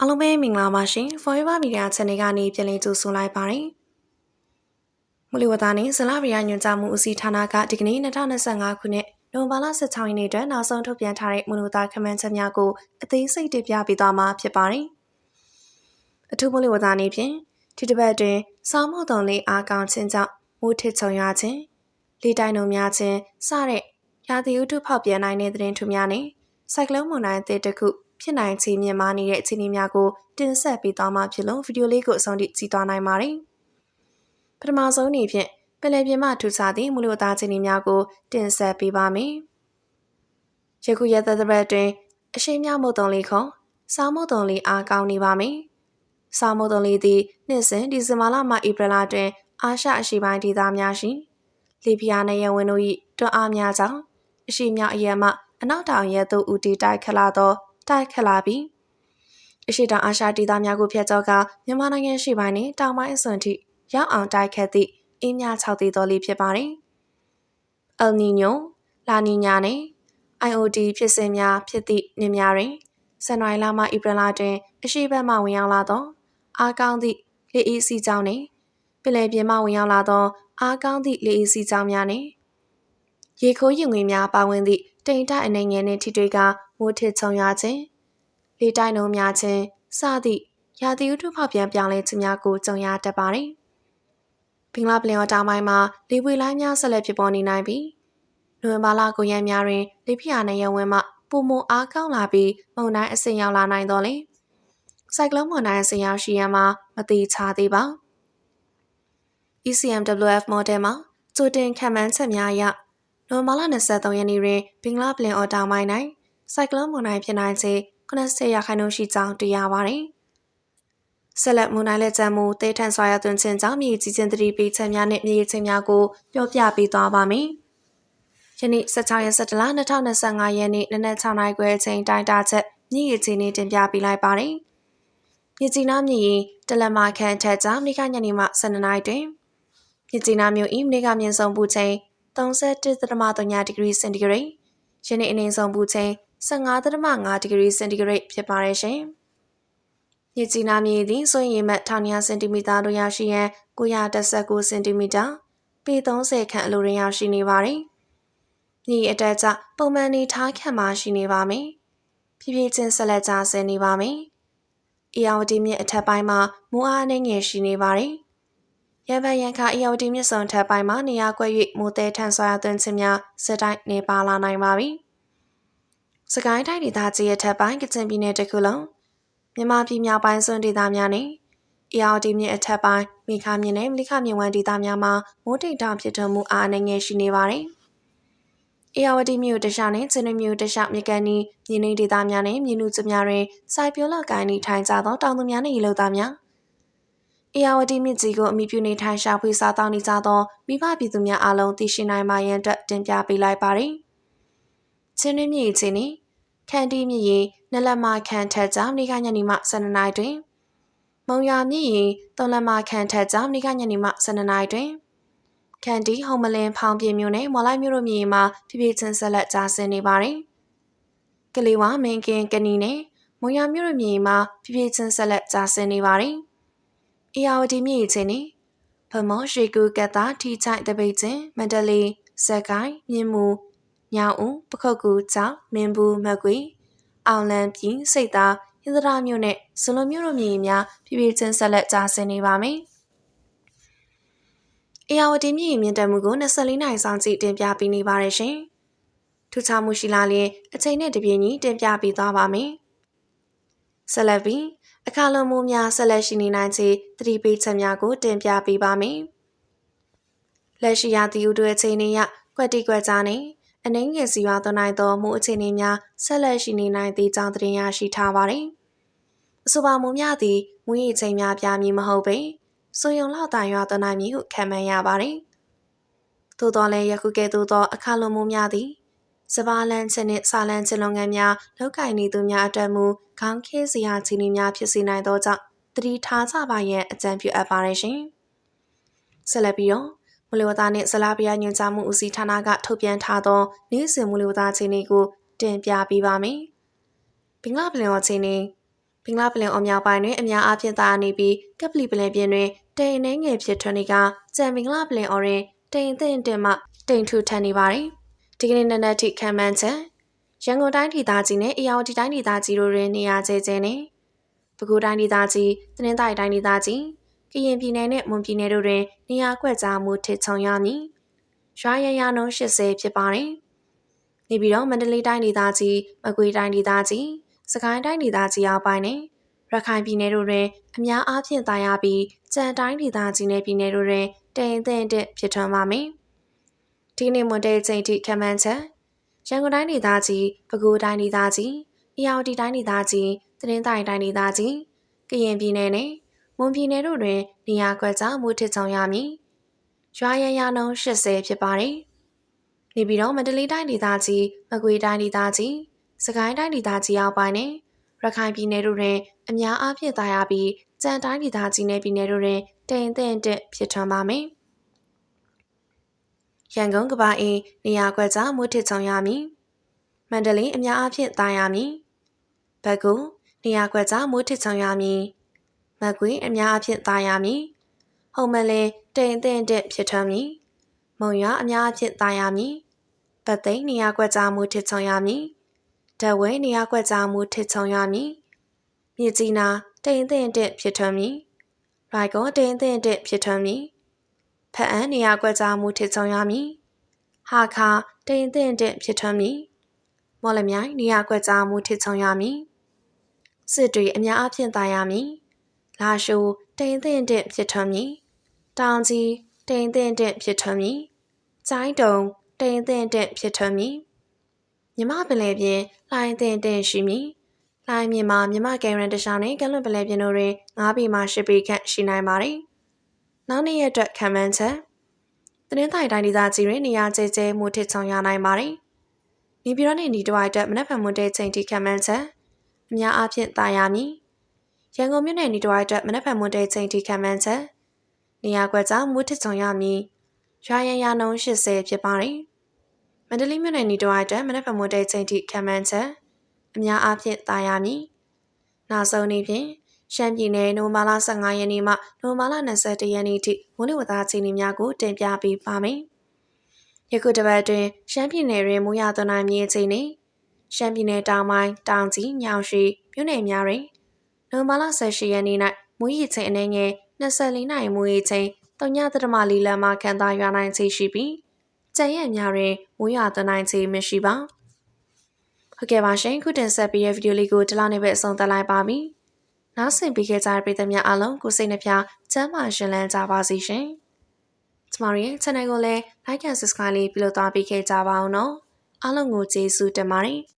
အားလုံးပဲမင်္ဂလာပါရှင် Forever Media Channel ကနေပြန်လည်ကြိုဆိုလိုက်ပါတယ်။မူလဝတာနဲ့ဇလဗီယာညွှန်ကြားမှုဦးစီးဌာနကဒီကနေ့2025ခုနှစ်နိုဝင်ဘာလ16ရက်နေ့အတွက်နောက်ဆုံးထုတ်ပြန်ထားတဲ့မူလဝတာခမန်းချက်များကိုအသေးစိတ်တင်ပြပေးသွားမှာဖြစ်ပါတယ်။အထူးမူလဝတာနည်းဖြင့်ဒီတစ်ပတ်တွင်စောင်းမောက်တုံလေးအားကောင်းခြင်းကြောင့်မိုးထစ်ချုံရွာခြင်းလေတိုင်းတို့များခြင်းစတဲ့ရာသီဥတုဖောက်ပြန်နိုင်တဲ့သတင်းထူးများနဲ့စိုက်ကလုန်းမုန်တိုင်းအသစ်တစ်ခု ဖြစ်နိုင်ခြေမြင့်မားနေတဲ့အခြေအနေများကိုတင်ဆက်ပေးသွားမှာဖြစ်လို့ဗီဒီယိုလေးကိုအဆုံးထိကြည့်သွားနိုင်ပါတယ်။ပထမဆုံးအနေဖြင့်ပင်လယ်ပြင်မှထူခြားသည့်မူလသားအခြေအနေများကိုတင်ဆက်ပေးပါမယ်။ယခုရက်သက်သက်အတွင်းအရှိမြောက်မုတ်တုံလေးခေါ်စားမုတ်တုံလေးအားကောင်းနေပါမယ်။စားမုတ်တုံလေးသည်နှစ်စဉ်ဒီဇင်ဘာလမှဧပြီလတွင်အာရှအရှေ့ပိုင်းဒေသများရှိလီဘီယာနယ်ရဝင်တို့၏တွန်းအားများကြောင့်အရှိမြောက်အရမအနောက်တောင်ရဲသို့ဦးတည်တိုက်ခလာသော တိုက်ခတ်လာပြီးအရှိတောင်အာရှဒေသများကိုဖျက်ကျော်ကမြန်မာနိုင်ငံရှိပိုင်းနှင့်တောင်ပိုင်းအစွန်ထိရောက်အောင်တိုက်ခတ်သည့်အင်းများ6သေးသောလေးဖြစ်ပါတယ်။ El Niño, La Niña နဲ့ IOD ဖြစ်စဉ်များဖြစ်သည့်နှစ်များတွင်ဇန်နဝါရီလမှဧပြီလတွင်အရှိဘက်မှဝင်ရောက်လာသောအားကောင်းသည့်လေအေးစီကြောင်းနှင့်ပင်လယ်ပြင်မှဝင်ရောက်လာသောအားကောင်းသည့်လေအေးစီကြောင်းများနှင့်ရေခိုးရင်ငွေများပါဝင်သည့်တိမ်တိုက်အနေငယ်နှင့်ထိတွေ့က မိုးထစ်ချုံရွာခြင်းလေတိုက်နှုံများခြင်းစသည့်ရာသီဥတုဖောက်ပြန်ပြောင်းလဲခြင်းများကိုကြုံရတတ်ပါတယ်။ဘင်္ဂလားပလင်ော်တောင်ပိုင်းမှာလေပွေလိုင်းများဆက်လက်ဖြစ်ပေါ်နေနိုင်ပြီးနိုဝင်ဘာလ9ရက်များတွင်လေပြင်းနဲ့ရဝင်းမှပုံမအားကောင်းလာပြီးမုန်တိုင်းအဆင့်ရောက်လာနိုင်တော့လေ။စိုက်ကလုန်းမုန်တိုင်းအဆင့်ရောက်ရှိရမှာမတိချသေးပါ။ ECMWF model မှာကြိုတင်ခံမှန်းချက်များအရနိုဝင်ဘာလ23ရက်နေ့တွင်ဘင်္ဂလားပလင်အော်တောင်ပိုင်း၌ စိုက်ကလုန်းမုန်တိုင်းဖြစ်နိုင်ခြေ80ရာခိုင်နှုန်းရှိကြောင်းတွေ့ရပါတယ်။ဆက်လက်မုန်တိုင်းလက်ကျန်မှုတေးထန်စွာရသွင်းခြင်းကြောင့်မြေကြီးချင်းတတိပိချက်များနဲ့မြေချင်းများကိုပြောပြပေးသွားပါမယ်။ယနေ့16ရက်17လ2025ရက်နေ့နနက်6နာရီခွဲအချိန်တိုင်းတာချက်မြေကြီးချင်းနေတင်ပြပေးလိုက်ပါတယ်။မြေကြီးနားမြေရင်တလက်မခန့်ထက်ကြောင့်မိခညနေမှ12နာရီတွင်မြေကြီးနားမြို့ဤမိခမြင့်ဆုံးပူချိန်31.3ဒီဂရီစင်တီဂရိတ်ယနေ့အနည်းဆုံးပူချိန် 15.5ဒီဂရီစင်တီဂရိတ်ဖြစ်ပါတယ်ရှင်။မြေကြီးနားမြေသည်ဆိုရင်မှ1900စင်တီမီတာတို့ရရှိရန်919စင်တီမီတာပေ30ခန့်အလိုရင်းရောက်ရှိနေပါတယ်။မြေအတက်ကျပုံမှန်နေထားခန့်မှရှိနေပါမယ်။ဖြည်းဖြည်းချင်းဆက်လက်ကျဆင်းနေပါမယ်။အီယာဝတီမြစ်အထက်ပိုင်းမှာမိုးအားနှင်းငယ်ရှိနေပါတယ်။ရန်ပန်ရန်ခါအီယာဝတီမြစ်စုံထပ်ပိုင်းမှာနေရာကွက်၍မိုးတဲထန်ဆွာသွင်းခြင်းများစစ်တိုင်းနေပါလာနိုင်ပါပြီ။ စကိုင်းတိုင်းဒေသကြီးရဲ့ထပ်ပိုင်းကချင်ပြည်နယ်တခုလုံးမြန်မာပြည်မြောက်ပိုင်းစွန်းဒေသများနဲ့အေအော်ဒီမြစ်အထက်ပိုင်းမိခမြင့်နဲ့မလိခမြင့်ဝမ်းဒေသများမှာမိုးတိမ်တောင်ဖြစ်ထွန်းမှုအားအနေငယ်ရှိနေပါတယ်။အေယာဝတီမြို့တခြားနဲ့ချင်းနမြို့တခြားမြေကန်ဤမြေနေဒေသများနဲ့မြေနုကျများတွင်စိုက်ပျိုးလောက်ကိုင်းဤထိုင်ကြသောတောင်သူများနှင့်ရေလုံသားများအေယာဝတီမြစ်ကြီးကိုအမိပြုနေထိုင်ရှာဖွေစားတောင်းနေကြသောမိဘပြည်သူများအားလုံးသိရှိနိုင်မှရန်အတွက်တင်ပြပေးလိုက်ပါတယ်။ ချင်းရင်းမြစ်ချင်းနီခန်တီမြစ်ရင်နလက်မခန်ထက်ကြောင့်နေကညနေမှ12နာရီတွင် မုံရွာမြစ်ရင်သုံးလက်မခန်ထက်ကြောင့်နေကညနေမှ12နာရီတွင်ခန်တီဟုံမလင်းဖောင်ပြင်းမြို့နယ်မော်လိုက်မြို့တို့မြစ်ရင်မှာဖြည်းဖြည်းချင်းဆက်လက်ကြာဆင်းနေပါတယ်။ကလေးဝမင်းကင်းကနီနဲ့မုံရွာမြို့တို့မြစ်ရင်မှာဖြည်းဖြည်းချင်းဆက်လက်ကြာဆင်းနေပါတယ်။အေယာဝတီမြစ်ရင်ချင်းနီဖမောရွှေကူကတ်တာထီချိုက်တပိတ်ချင်းမန္တလေးစက်ကိုင်းမြင်းမူ ညောင်ဦးပခုတ်ကူကြောင့်မင်းဘူးမကွေအောင်လန်းပြည်စိတ်သားဟင်္ဒရာမြို့နဲ့ဇလွန်မြို့တို့မြေများပြပြချင်းဆက်လက်ကြားဆင်းနေပါမယ်။အေယာဝတီမြေမြင့်တက်မှုကို24နိုင်ဆောင်ကြည့်တင်ပြပေးနေပါတယ်ရှင်။ထူးခြားမှုရှိလာရင်အချိန်နဲ့တပြေးညီတင်ပြပေးသွားပါမယ်။ဆက်လက်ပြီးအခါလုံးမှုများဆက်လက်ရှိနေနိုင်ခြေသတိပေးချက်များကို တင်ပြပေးပါမယ်။လက်ရှိရာသီဥတုအချိန်နဲ့ရကွက်တီကွက်ကြားနဲ့ အနှင်းငယ်စီရွာသွန်းနိုင်သောမှုအခြေအနေများဆက်လက်ရှိနေနိုင်သည့်ကြောင်းသတင်းရရှိထားပါသည်။အဆိုပါမှုများသည်မူရည်ချိန်များပြမည်မဟုတ်ပေဆိုယုံလောက်တာရွာသွန်းနိုင်မည်ဟုခံမှန်းရပါသည်။သို့တော်လည်းယခုကဲ့သို့သောအခါလွန်မှုများသည်စပါးလန်းချင်းနှင့်စာလန်းချင်းလုပ်ငန်းများလောက်ကင်နေသူများအတွက်မူခေါင်းခဲစရာခြေနေများဖြစ်စေနိုင်သောကြောင့်တတိထားကြပါရန်အကြံပြုအပ်ပါတယ်ရှင်။ဆက်လက်ပြီးတော့ မူလဝသားနှင့်ဇလားပြညွှန်ကြားမှုဦးစီးဌာနကထုတ်ပြန်ထားသောနေ့စဉ်မူလဝသားခြေနေကိုတင်ပြပေးပါမယ်။ဘင်္ဂလားပလင်ဝခြေနေဘင်္ဂလားပလင်အော်မြောက်ပိုင်းတွင်အများအားဖြင့်သာနေပြီးကပလီပလင်ပြင်တွင်တိမ်နှင်းငယ်ဖြစ်ထွန်းနေကကြံမင်္ဂလာပလင်အော်တွင်တိမ်သင့်တင်မှတိမ်ထူထန်နေပါသည်ဒီကနေ့နံနက်ထိခံမှန်းချက်ရန်ကုန်တိုင်းဒေသကြီးနဲ့အေရဝတီတိုင်းဒေသကြီးတို့တွင်နေရာကျကျနဲ့ပဲခူးတိုင်းဒေသကြီးတနင်္သာရီတိုင်းဒေသကြီး ကရင်ပြည်နယ်နဲ့မွန်ပြည်နယ်တို့တွင်နေရာကွက်ကြားမှုထစ်ချုံရမည်ရွာရရနှုန်း80ဖြစ်ပါတယ်နေပြီးတော့မန္တလေးတိုင်းဒေသကြီးမကွေးတိုင်းဒေသကြီးစကိုင်းတိုင်းဒေသကြီးအောက်ပိုင်းနဲ့ရခိုင်ပြည်နယ်တို့တွင်အများအားဖြင့်တာယာပြီးကြံတိုင်းဒေသကြီးနယ်ပြည်နယ်တို့တွင်တိမ်သင့်တဲ့ဖြစ်ထွန်းပါမယ်ဒီနေ့မွန်တေးချိန်ထိခံမှန်းချက်ရန်ကုန်တိုင်းဒေသကြီးပဲခူးတိုင်းဒေသကြီးအေရဝတီတိုင်းဒေသကြီးတနင်္သာရီတိုင်းဒေသကြီးကရင်ပြည်နယ်နဲ့ မွန်ပြည်နယ်တို့တွင် နေရာကွက်ကြားမူထစ်ဆောင်ရမည်။ရွာရရနှုန်း80ဖြစ်ပါတယ်။နေပြည်တော်မန္တလေးတိုင်းဒေသကြီးမကွေးတိုင်းဒေသကြီးစကိုင်းတိုင်းဒေသကြီးအောက်ပိုင်းနဲ့ရခိုင်ပြည်နယ်တို့တွင်အများအားဖြင့်သာယာပြီးကြံတိုင်းဒေသကြီးနယ်ပြည်နယ်တို့တွင်တိမ်သင့်တဲ့ဖြစ်ထွန်းပါမယ်။ရန်ကုန်ကပအင်းနေရာကွက်ကြားမူထစ်ဆောင်ရမည်။မန္တလေးအများအားဖြင့်သာယာမည်။ဘက်ကူနေရာကွက်ကြားမူထစ်ဆောင်ရမည်။ မကွေးအများအားဖြင့်သာယာမည်။ဟုံမလဲတိမ်သင့်တဲ့ဖြစ်ထွန်းမည်။မုံရွာအများအားဖြင့်သာယာမည်။ပတ်သိမ်းနေရာကွက်ကြားမူထစ်ဆောင်ရမည်။ဓဝဲနေရာကွက်ကြားမူထစ်ဆောင်ရမည်။မြစ်ကြီးနာတိမ်သင့်တဲ့ဖြစ်ထွန်းမည်။ရိုက်ကောတိမ်သင့်တဲ့ဖြစ်ထွန်းမည်။ဖအန်းနေရာကွက်ကြားမူထစ်ဆောင်ရမည်။ဟာခါတိမ်သင့်တဲ့ဖြစ်ထွန်းမည်။မော်လမြိုင်နေရာကွက်ကြားမူထစ်ဆောင်ရမည်။စစ်တွေအများအားဖြင့်သာယာမည်။ လာရှိုးတိမ်သင့်တဲ့ဖြစ်ထွန်းမည်။တောင်ကြီးတိမ်သင့်တဲ့ဖြစ်ထွန်းမည်။ကျိုင်းတုံတိမ်သင့်တဲ့ဖြစ်ထွန်းမည်။မြမပလဲပြင်းလိုင်းသင့်တဲ့ရှိမည်။လိုင်းမြင်မှာမြမကယ်ရန်တရှောင်းနဲ့ကလွန်ပလဲပြင်းတို့တွင်9ပေမှ10ပေခန့်ရှိနိုင်ပါတယ်။နောက်နေ့ရက်အတွက်ခံမှန်းချက်တနင်္သာရီတိုင်းဒေသကြီးတွင်နေရာကျကျမှုထစ်ဆောင်ရနိုင်ပါတယ်။နေပြည်တော်နှင့်ဒီတဝိုက်တက်မနက်ဖြန်မွန်တဲ့ချိန်ထိခံမှန်းချက်အများအားဖြင့်တာယာမည်။ ရန်ကုန်မြို့နယ်ဒီတဝိုက်တက်မနက်ဖြန်မွန်တဲ့ချိန်ထိခံမှန်းချက်နေရာကွက်ကြောင့်မှုထစ်ဆောင်ရမည်။ရွာရန်ရနှုန်း80ဖြစ်ပါတယ်။မန္တလေးမြို့နယ်ဒီတဝိုက်တက်မနက်ဖြန်မွန်တဲ့ချိန်ထိခံမှန်းချက်အများအားဖြင့်တာယာမည်။နောက်ဆုံးနေ့ဖြင့်ရှမ်းပြည်နယ်နိုမာလာ15ရက်နေ့မှနိုမာလာ21ရက်နေ့ထိမိုးလေဝသအခြေအနေများကိုတင်ပြပေးပါမယ်။ယခုတစ်ပတ်အတွင်းရှမ်းပြည်နယ်တွင်မိုးရွာသွန်းနိုင်မြေအခြေအနေရှမ်းပြည်နယ်တောင်ပိုင်းတောင်ကြီးညောင်ရှိမြို့နယ်များတွင် နိုမာလာ18ရက်နေ့၌မိုးရေချိန်အနေငယ်24နိုင်မိုးရေချိန်3.4လမ်းမှခံသားရွာနိုင်ခြေရှိပြီးကြံရက်များတွင်မိုးရွာသွန်းနိုင်ခြေမရှိပါ။ဟုတ်ကဲ့ပါရှင်ခုတင်ဆက်ပေးတဲ့ဗီဒီယိုလေးကိုဒီလောက်နဲ့ပဲအဆုံးသတ်လိုက်ပါပြီ။နားဆင်ပေးခဲ့ကြတဲ့ပရိသတ်များအားလုံးကိုစိတ်နှပြချမ်းသာရှင်လန်းကြပါစေရှင်။ကျမတို့ရဲ့ channel ကိုလည်း like and subscribe လေးပြုလုပ်သွားပေးခဲ့ကြပါအောင်နော်။အားလုံးကိုကျေးဇူးတင်ပါတယ်။